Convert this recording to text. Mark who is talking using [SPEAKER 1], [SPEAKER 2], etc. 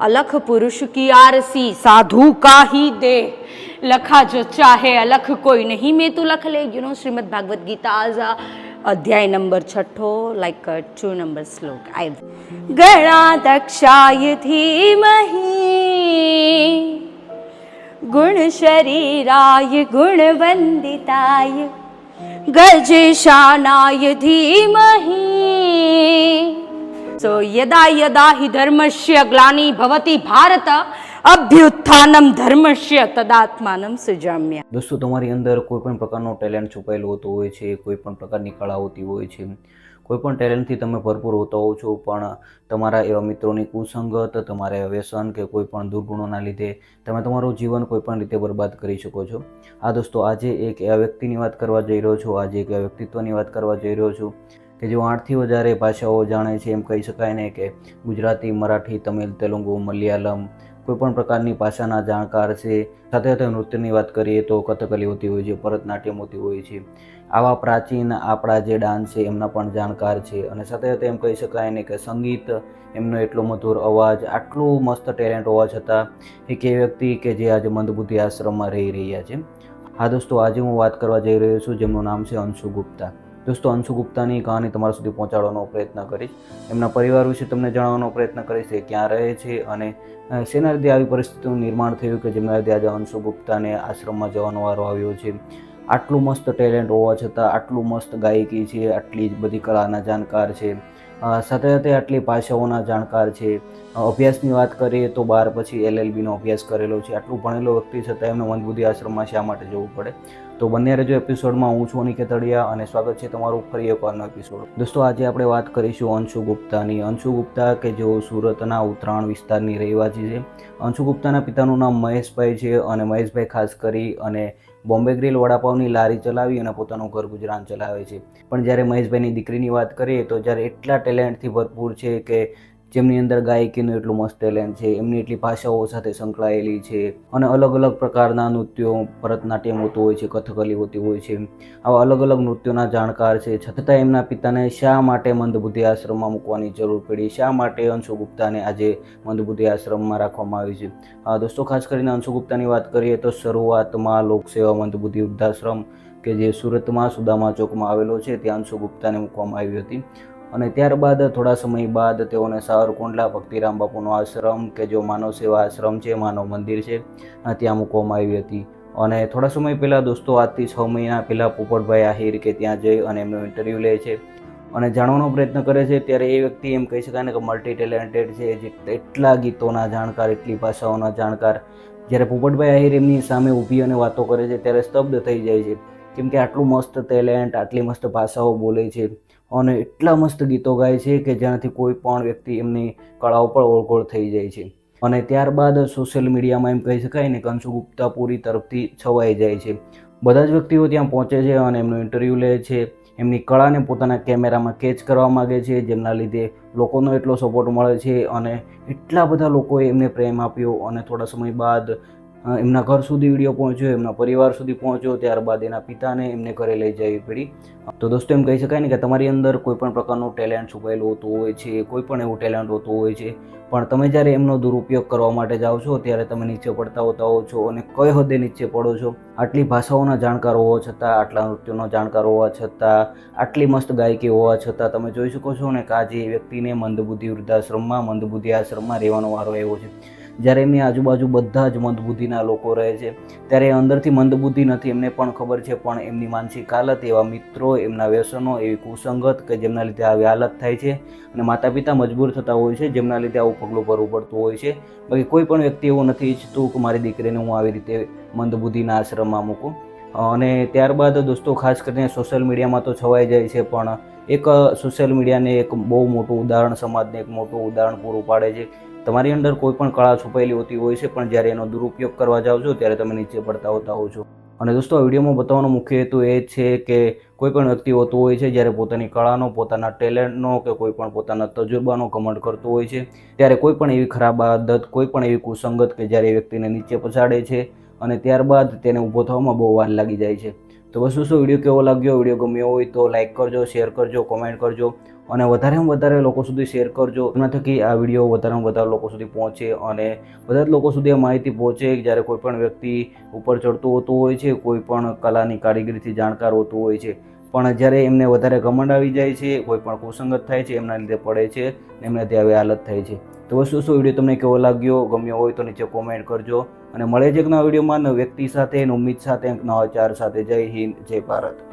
[SPEAKER 1] अलख पुरुष की आरसी साधु का ही दे लखा जो चाहे अलख કોઈ નહીં મેં તું લખ લે યુ નો શ્રીમદ ભાગવત ગીતા આઝ અધ્યાય નંબર છઠ્ઠો લાઈક ટુ નંબર શ્લોક આઈ ગણા દક્ષાય ધીમહી ગુણ શરીરાય ગુણવંદિતાય ગજેશાનાય ધીમહી સો યદા યદા હિ ધર્મસ્ય ગ્લાની ભવતી ભારત અભ્યુત્થાનમ ધર્મસ્ય તદાત્માનમ સુજામ્ય
[SPEAKER 2] દોસ્તો, તમારી અંદર કોઈ પણ પ્રકારનો ટેલેન્ટ છુપાયેલો હોતો હોય છે કોઈ પણ પ્રકારની કળા હોતી હોય છે કોઈ પણ ટેલેન્ટથી તમે ભરપૂર હોતા હોવ છો, પણ તમારા એવા મિત્રોની કુસંગત, તમારા વ્યસન કે કોઈ પણ દુર્ગુણોના લીધે તમે તમારું જીવન કોઈ પણ રીતે બરબાદ કરી શકો છો. આ દોસ્તો, આજે એક એવા વ્યક્તિની વાત કરવા જઈ રહ્યો છું, આજે એક એવા વ્યક્તિત્વની વાત કરવા જઈ રહ્યો છું. કે જેઓ આઠથી વધારે ભાષાઓ જાણે છે એમ કહી શકાય ને કે ગુજરાતી, મરાઠી, તમિલ, તેલુગુ, મલયાલમ કોઈપણ પ્રકારની ભાષાના જાણકાર છે. સાથે સાથે નૃત્યની વાત કરીએ તો કથકલી હોતી હોય છે, ભરતનાટ્યમ હોતી હોય છે. આવા પ્રાચીન આપણા જે ડાન્સ છે એમના પણ જાણકાર છે. અને સાથે સાથે એમ કહી શકાય ને કે સંગીત એમનો એટલો મધુર અવાજ, આટલું મસ્ત ટેલેન્ટ હોવા છતાં એક એ વ્યક્તિ કે જે આજે મંદબુદ્ધિ આશ્રમમાં રહી રહ્યા છે. હા દોસ્તો, આજે હું વાત કરવા જઈ રહ્યો છું, જેમનું નામ છે અંશુ ગુપ્તા. દોસ્તો અંશુ ગુપ્તાની કહાની તમારા સુધી પહોંચાડવાનો પ્રયત્ન કરીશ. એમના પરિવાર વિશે તમને જણાવવાનો પ્રયત્ન કરીશ એ ક્યાં રહે છે અને શેના લીધે આવી પરિસ્થિતિનું નિર્માણ થયું કે જેમના લીધે આજે અંશુ ગુપ્તાને આશ્રમમાં જવાનો વારો આવ્યો છે. આટલું મસ્ત ટેલેન્ટ હોવા છતાં આટલું મસ્ત ગાયકી છે, આટલી જ બધી કળાના જાણકાર છે. સાથે સાથે આટલી ભાષાઓના જાણકાર છે. અભ્યાસની વાત કરીએ તો બાર પછી એલએલબીનો અભ્યાસ કરેલો છે. આટલું ભણેલો વ્યક્તિ છતાં એમને મંદબુદ્ધિ આશ્રમમાં શા માટે જવું પડે? તો બંને રહેજો એપિસોડમાં હું છું અનિકેત તળિયા અને સ્વાગત છે તમારું ફરી એકવારનો એપિસોડ દોસ્તો, આજે આપણે વાત કરીશું અંશુ ગુપ્તાની. અંશુ ગુપ્તા કે જેઓ સુરતના ઉત્તરાયણ વિસ્તારની રહેવાસી છે. અંશુ ગુપ્તાના પિતાનું નામ મહેશભાઈ છે અને મહેશભાઈ ખાસ કરી અને બોમ્બે ગ્રીલ વડાપાવની લારી ચલાવી અને પોતાનું ઘર ગુજરાન ચલાવે છે. પણ જ્યારે મહેશભાઈની દીકરીની વાત કરીએ તો જ્યારે એટલા ટેલેન્ટથી ભરપૂર છે કે જેમની અંદર ગાયકીનું એટલું મસ્ત ટેલેન્ટ છે, એમની એટલી ભાષાઓ સાથે સંકળાયેલી છે અને અલગ અલગ પ્રકારના નૃત્યો, ભરતનાટ્યમ હોતું હોય છે, કથકલી હોતી હોય છે. આવા અલગ અલગ નૃત્યોના જાણકાર છે. છતાં એમના પિતાને શા માટે મંદબુદ્ધિ આશ્રમમાં મૂકવાની જરૂર પડી? શા માટે અંશુ ગુપ્તાને આજે મંદબુદ્ધિ આશ્રમમાં રાખવામાં આવી છે? દોસ્તો, ખાસ કરીને અંશુ ગુપ્તાની વાત કરીએ તો શરૂઆતમાં લોકસેવા મંદબુદ્ધિ વૃદ્ધાશ્રમ કે જે સુરતમાં સુદામા ચોકમાં આવેલો છે, ત્યાં અંશુ ગુપ્તાને મૂકવામાં આવી હતી. અને ત્યારબાદ થોડા સમય બાદ તેઓને સાવરકુંડલા ભક્તિરામ બાપુનો આશ્રમ કે જો માનવ સેવા આશ્રમ છે, માનવ મંદિર છે ત્યાં મૂકવામાં આવી હતી. અને થોડા સમય પહેલાં દોસ્તો, આજથી છ મહિના પહેલાં પોપટભાઈ આહિર કે ત્યાં જઈ અને એમનો ઇન્ટરવ્યૂ લે છે. અને જાણવાનો પ્રયત્ન કરે છે, ત્યારે એ વ્યક્તિ એમ કહી શકાય ને કે મલ્ટી ટેલેન્ટેડ છે, જે એટલા ગીતોના જાણકાર, એટલી ભાષાઓના જાણકાર. જ્યારે પોપટભાઈ આહિર એમની સામે ઊભી અને વાતો કરે છે, ત્યારે સ્તબ્ધ થઈ જાય છે. કેમ કે આટલું મસ્ત ટેલેન્ટ આટલી મસ્ત ભાષાઓ બોલે છે અને એટલા મસ્ત ગીતો ગાય છે કે જેનાથી કોઈ પણ વ્યક્તિ એમની કળાઓ ઉપર ઓળખોળ થઈ જાય છે. અને ત્યારબાદ સોશિયલ મીડિયામાં એમ કહી શકાય ને કંસુ ગુપ્તા પૂરી તરફથી છવાઈ જાય છે. બધા જ વ્યક્તિઓ ત્યાં પહોંચે છે અને એમનું ઇન્ટરવ્યૂ લે છે. એમની કળાને પોતાના કેમેરામાં કેચ કરવા માગે છે, જેમના લીધે લોકોનો એટલો સપોર્ટ મળે છે અને એટલા બધા લોકોએ એમને પ્રેમ આપ્યો અને થોડા સમય બાદ એમના ઘર સુધી વીડિયો પહોંચ્યો, એમના પરિવાર સુધી પહોંચ્યો, ત્યારબાદ એના પિતાને એમને ઘરે લઈ જવી પડી. તો દોસ્તો, એમ કહી શકાય ને કે તમારી અંદર કોઈ પણ પ્રકારનું ટેલેન્ટ છુપાયેલું હોતું હોય છે, કોઈ પણ એવું ટેલેન્ટ હોતું હોય છે, પણ તમે જ્યારે એમનો દુરુપયોગ કરવા માટે જાઓ છો, ત્યારે તમે નીચે પડતા હોતા હો છો અને કઈ હદે નીચે પડો છો? આટલી ભાષાઓના જાણકાર હોવા છતાં, આટલા નૃત્યોનો જાણકાર હોવા છતાં, આટલી મસ્ત ગાયકી હોવા છતાં તમે જોઈ શકો છો ને કે આજે એ વ્યક્તિને મંદબુદ્ધિ વૃદ્ધાશ્રમમાં, મંદબુદ્ધિ આશ્રમમાં રહેવાનો વારો આવ્યો છે. જ્યારે એમની આજુબાજુ બધા જ મંદબુદ્ધિના લોકો રહે છે, ત્યારે અંદરથી મંદબુદ્ધિ નથી, એમને પણ ખબર છે, પણ એમની માનસિક હાલત, એવા મિત્રો, એમના વ્યસનો, એવી કુસંગત કે જેમના લીધે આવી હાલત થાય છે અને માતા પિતા મજબૂર થતા હોય છે, જેમના લીધે આવું પગલું ભરવું પડતું હોય છે. બાકી કોઈ પણ વ્યક્તિ એવું નથી ઈચ્છતું કે મારી દીકરીને હું આવી રીતે મંદબુદ્ધિના આશ્રમમાં મૂકું. અને ત્યારબાદ દોસ્તો, ખાસ કરીને સોશિયલ મીડિયામાં તો છવાઈ જાય છે, પણ એક સોશિયલ મીડિયાને એક બહુ મોટું ઉદાહરણ, સમાજને એક મોટું ઉદાહરણ પૂરું પાડે છે. તમારી અંદર કોઈ પણ કળા છુપાયેલી હોતી હોય છે, પણ જ્યારે એનો દુરુપયોગ કરવા જાઓ છો, ત્યારે તમે નીચે પડતા હોતા હો છો. અને દોસ્તો, આ વિડીયોમાં બતાવવાનો મુખ્ય હેતુ એ છે કે કોઈ પણ વ્યક્તિ હોતું હોય છે, જ્યારે પોતાની કળાનો, પોતાના ટેલેન્ટનો કે કોઈ પણ પોતાના તજુર્બાનો કમેન્ટ કરતો હોય છે, ત્યારે કોઈ પણ એવી ખરાબ આદત, કોઈ પણ એવી કુસંગત કે જ્યારે એ વ્યક્તિને નીચે પછાડે છે અને ત્યારબાદ તેને ઊભો થવામાં બહુ વાર લાગી જાય છે. તો બસ દોસ્તો વીડિયો કેવો લાગ્યો? વીડિયો ગમ્યો હોય તો લાઇક કરજો શેર કરજો કોમેન્ટ કરજો અને વધારેમાં વધારે લોકો સુધી શેર કરજો. એના થકી આ વીડિયો વધારેમાં વધારે લોકો સુધી પહોંચે અને બધા જ લોકો સુધી આ માહિતી પહોંચે. જ્યારે કોઈ પણ વ્યક્તિ ઉપર ચડતું હોતું હોય છે, કોઈ પણ કલાની કારીગરીથી જાણકાર હોતું હોય છે, પણ જ્યારે એમને વધારે ઘમંડ આવી જાય છે, કોઈ પણ કુસંગત થાય છે, એમના લીધે પડે છે, એમને ત્યાં આવી હાલત થાય છે. તો વસ્તુ શું વીડિયો તમને કેવો લાગ્યો, ગમ્યો હોય તો નીચે કોમેન્ટ કરજો. અને મળે છે એક નવા વિડીયોમાં વ્યક્તિ સાથે ઉમ્મીદ સાથે, નવા ચાર સાથે. જય હિન્દ, જય ભારત.